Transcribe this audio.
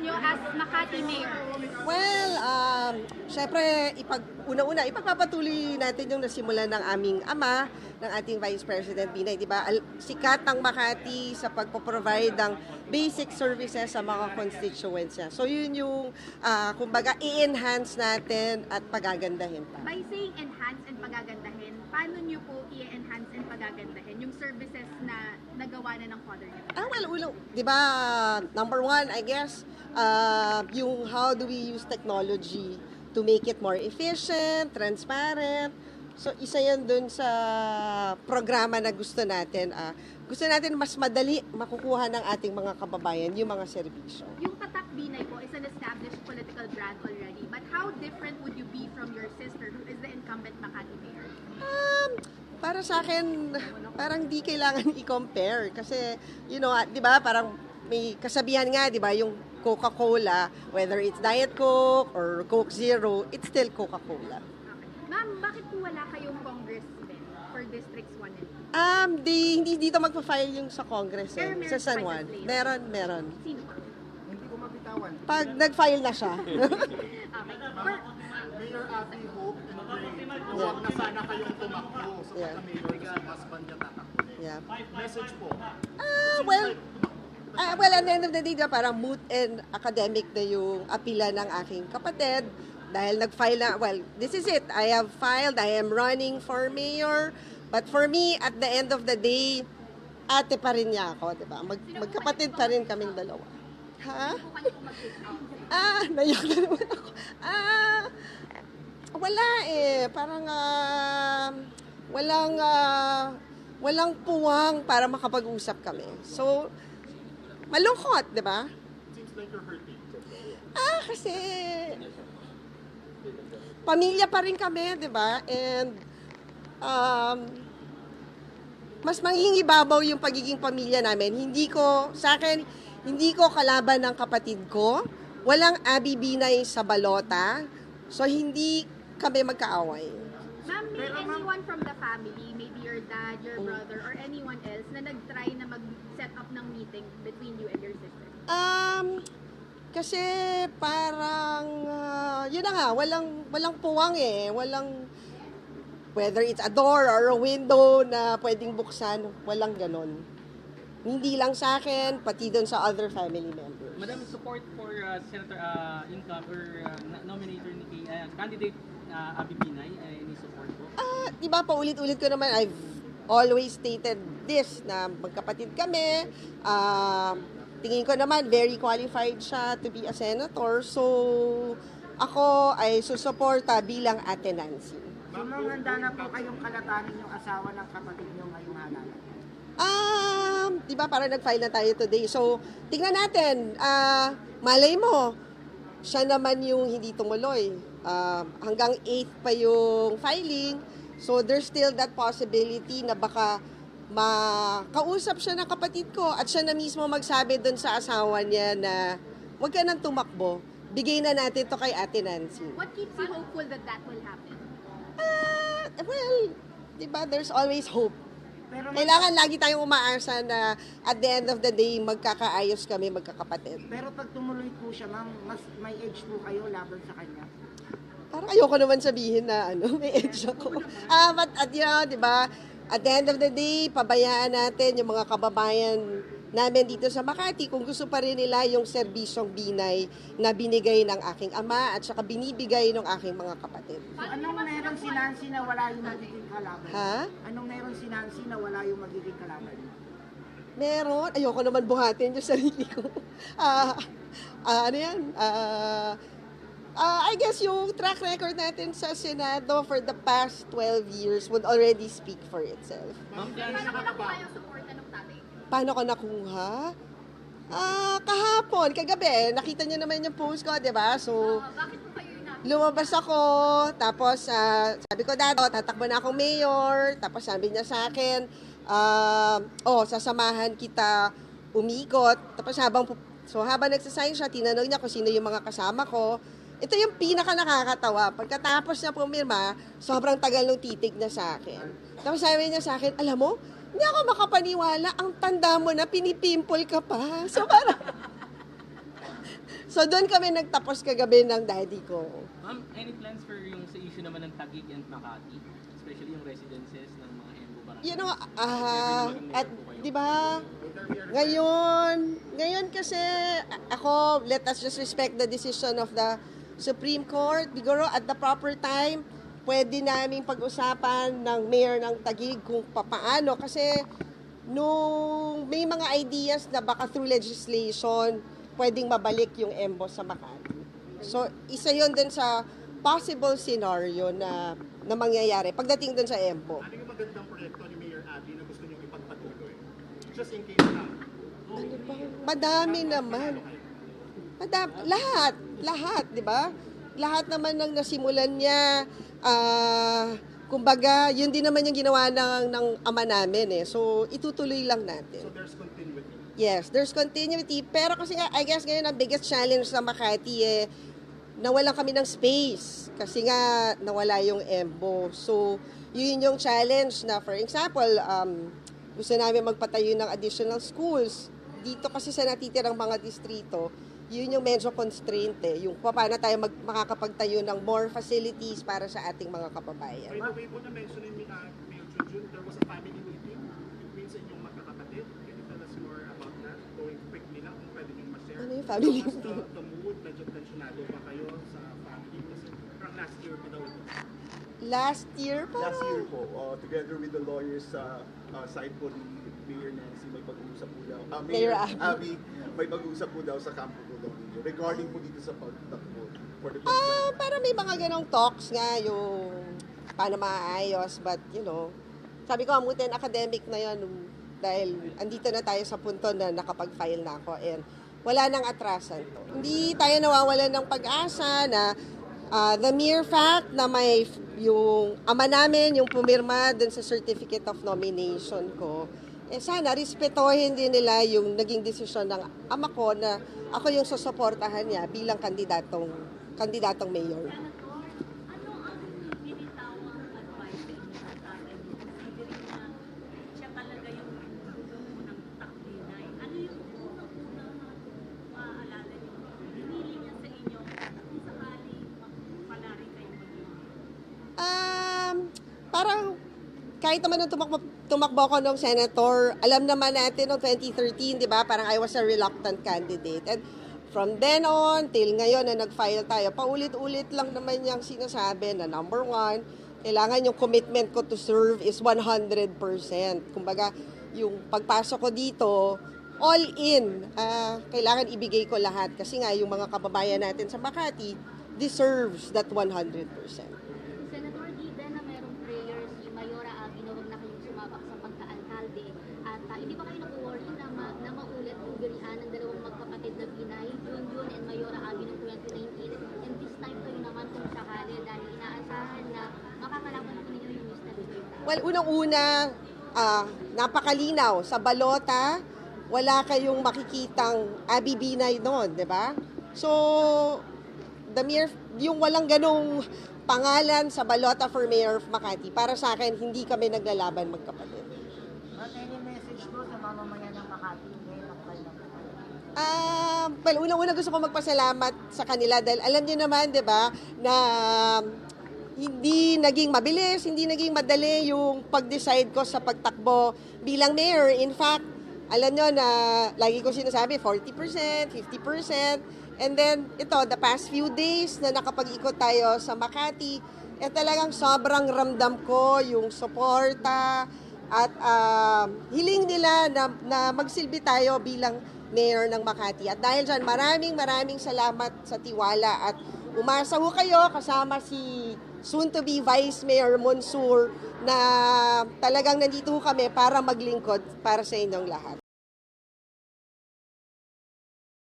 nyo as Makati Mayor? Well, um, syempre, ipag, una-una, ipagpapatuloy natin yung nasimulan ng aming ama, ng ating Vice President Binay, di ba? Al- Sikat ang Makati sa pagpo-provide ng basic services sa mga constituents niya. So yun yung, ah, kumbaga, i-enhance natin at pagagandahin pa. By saying enhance and pagagandahin, paano nyo po i-enhance and pagagandahin yung services na nagawa na ng father nyo? Ah, well, ulo, di ba, number one, I guess, uh, yung how do we use technology to make it more efficient, transparent. So, isa yan dun sa programa na gusto natin. ah gusto natin mas madali makukuha ng ating mga kababayan yung mga serbisyo. Yung Tatak Binay po is an established political brand already, but how different would you be from your sister who is the incumbent Makati Mayor? Um, para sa akin, parang di kailangan i-compare. Kasi, you know, ah, di ba, parang may kasabihan nga, di ba, yung Coca-Cola, whether it's Diet Coke or Coke Zero, it's still Coca-Cola. Okay. Ma'am, bakit po wala kayong congressman for Districts 1 and 2? Um, di, hindi dito magpa-file yung sa Congress eh, Pero meron sa San Juan. Meron, meron. Sino? Hindi ko mabitawan. Pag nag-file na siya. Okay. For, Mayor Abby Hope and huwag na sana kayong tumakbo sa Yeah. pagka-mayor kasi yung husband niya tatakbo. yeah. Message po. Ah, well, ah, well, at the end of the day, diba, parang moot and academic na yung apila ng aking kapatid. Dahil nag-file na, well, this is it. I have filed, I am running for mayor. But for me, at the end of the day, ate pa rin niya ako, di ba? Mag, magkapatid pa rin kaming dalawa. Ha? Ah, naiyak na naman ako. Ah, wala eh. Parang, ah, walang, ah, walang puwang para makapag-usap kami. So, malungkot, di ba? Ah, kasi pamilya pa rin kami, di ba? And um, mas magiging ibabaw yung pagiging pamilya namin. Hindi ko, sa akin, hindi ko kalaban ng kapatid ko. Walang Abi Binay sa balota. So, hindi kami magkaaway. Ma'am, may anyone from the family, maybe your dad, your brother, or anyone else na nag-try na mag-set up ng meeting between you and your sister? Um, kasi parang, ah, yun na nga, walang, walang puwang eh. Walang, whether it's a door or a window na pwedeng buksan, walang ganon. Hindi lang sa akin, pati doon sa other family members. Madam, support for uh, Senator uh, Income or uh, na- nominator ni Kay, uh, candidate uh, Abby Binay, uh, any support po? Ah, di ba, paulit-ulit ko naman, I've always stated this, na magkapatid kami. Ah, tingin ko naman, very qualified siya to be a senator. So, ako ay susuporta bilang ate Nancy. Handa na po kayong kalatanin yung asawa ng kapatid niyo ngayong halalan. Um, di ba, parang nag-file na tayo today. So, tingnan natin. Ah, malay mo, siya naman yung hindi tumuloy. Um, hanggang 8 pa yung filing. So, there's still that possibility na baka makausap siya ng kapatid ko at siya na mismo magsabi doon sa asawa niya na huwag ka nang tumakbo. Bigay na natin to kay Ate Nancy. What keeps you hopeful that that will happen? Ah, well, di ba, there's always hope. Pero Kailangan lagi tayong umaasa na at the end of the day, magkakaayos kami, magkakapatid. pero pag tumuloy po siya, ma'am, mas may edge po kayo laban sa kanya. Parang ayoko naman sabihin na ano, may edge ako. Ah, but at you know, di ba, at the end of the day, pabayaan natin yung mga kababayan namin dito sa Makati kung gusto pa rin nila yung serbisyong binay na binigay ng aking ama at saka binibigay ng aking mga kapatid. So, anong meron si Nancy na wala yung magiging kalaban? Ha? Anong meron si Nancy na wala yung magiging kalaban? Meron. Ayoko naman buhatin yung sarili ko. Ah, ah, ano yan? Ah, ah, I guess yung track record natin sa Senado for the past 12 years would already speak for itself. Ma'am, Paano ko nakuha? Ah, kahapon, kagabi, nakita niyo naman yung post ko, 'di ba? So, Uh, bakit po kayo namin? lumabas ako, tapos ah, sabi ko, Dad, oh, tatakbo na akong mayor. Tapos sabi niya sa akin, ah, oh, sasamahan kita umikot. Tapos habang, pu- so habang nagsasign siya, tinanong niya kung sino yung mga kasama ko. Ito yung pinaka nakakatawa. Pagkatapos niya pumirma, sobrang tagal nung titig na sa akin. Tapos sabi niya sa akin, alam mo, hindi ako makapaniwala, ang tanda mo na pinipimple ka pa. So parang, So doon kami nagtapos kagabi ng daddy ko. Ma'am, any plans for yung sa issue naman ng Taguig and Makati? Especially yung residences ng mga Embo Barangay. You know, ah, at di ba, ngayon, ngayon kasi ako, let us just respect the decision of the Supreme Court. Siguro at the proper time, pwede naming pag-usapan ng mayor ng Tagig kung papaano. Kasi nung may mga ideas na baka through legislation, pwedeng mabalik yung EMBO sa Makati. So, isa yon din sa possible scenario na na mangyayari pagdating dun sa EMBO. Ano yung magandang proyekto ni Mayor Abby na gusto niyong ipagpatuloy? Just in case na. Madami naman. Madam, lahat, lahat, 'di ba? Lahat naman ng nasimulan niya ah kumbaga, yun din naman yung ginawa ng ng ama namin eh. So itutuloy lang natin. So there's continuity. Yes, there's continuity. Pero kasi nga, I guess ngayon ang biggest challenge sa Makati eh, nawalan kami ng space. Kasi nga, nawala yung EMBO. So, yun yung challenge na, for example, um, gusto namin magpatayo ng additional schools. Dito kasi sa natitirang mga distrito, yun yung medyo constraint eh. Yung paano tayo mag, makakapagtayo ng more facilities para sa ating mga kababayan. By the way po na-mention ni uh, Mayor Junjun, there was a family meeting between sa inyong magkakapatid. Can you tell us more about that? Going quickly lang kung pwede niyong ma-share. Ano yung family meeting? The, the mood, medyo tensionado ba kayo sa family? Kasi parang last year pa daw ito. Last year pa. Last year po, uh, together with the lawyers sa uh, side po ni Mayor Nancy, may pag-uusap po daw. Uh, Mayor Mayor Abby. Abby, may pag-uusap po daw sa kampo po daw ninyo regarding po dito sa pagtakbo for the Ah, para may mga ganong talks nga yung paano maayos but you know, sabi ko amutin academic na yon dahil andito na tayo sa punto na nakapag-file na ako and wala nang atrasan. Hindi tayo nawawalan ng pag-asa na ah, the mere fact na may yung ama namin, yung pumirma dun sa certificate of nomination ko, eh sana respetohin din nila yung naging desisyon ng ama ko na ako yung susuportahan niya bilang kandidatong kandidatong mayor. Senator, ano ang binitawang advice sa inyo sa tatay mo? Considering na siya talaga yung unang takbinay. Ano yung unang-unang maaalala niyo? Pinili niya sa inyo kung sakali magpalari kayo maging Um, parang kahit naman nung tumakbo, tumakbo ako ng senator, alam naman natin noong 2013, di ba, parang I was a reluctant candidate. And from then on, till ngayon na nag-file tayo, paulit-ulit lang naman yung sinasabi na number one, kailangan yung commitment ko to serve is 100%. Kumbaga, yung pagpasok ko dito, all in, ah, kailangan ibigay ko lahat. Kasi nga, yung mga kababayan natin sa Makati deserves that 100%. Senator, given na merong prayer si Mayora Abby na huwag na kayong sumabak sa pagka-alkalde at ah, hindi ba kayo nag-worry na, ma- na maulit yung birian ng dalawang magkapatid na Pinay, Junjun and Mayora Abby noong 2019 and this time kayo naman kung sakali dahil inaasahan na makakalaban po ninyo yung Miss Mayora. Well, unang-una, ah, napakalinaw. Sa balota, wala kayong makikitang Abby Binay doon, di ba? So, the mere, yung walang ganong pangalan sa balota for Mayor of Makati, para sa akin, hindi kami naglalaban magkapatid. At any message po sa mamamayan ng Makati ngayon ang Ah, well, unang-una gusto ko magpasalamat sa kanila dahil alam niyo naman, 'di ba, na hindi naging mabilis, hindi naging madali yung pag-decide ko sa pagtakbo bilang mayor. In fact, alam nyo na lagi ko sinasabi 40%, 50%. And then ito, the past few days na nakapag-ikot tayo sa Makati, eh talagang sobrang ramdam ko yung suporta at ah, hiling nila na, na magsilbi tayo bilang mayor ng Makati. At dahil dyan, maraming maraming salamat sa tiwala at umasa ho kayo kasama si soon-to-be Vice Mayor Monsur na talagang nandito ho kami para maglingkod para sa inyong lahat.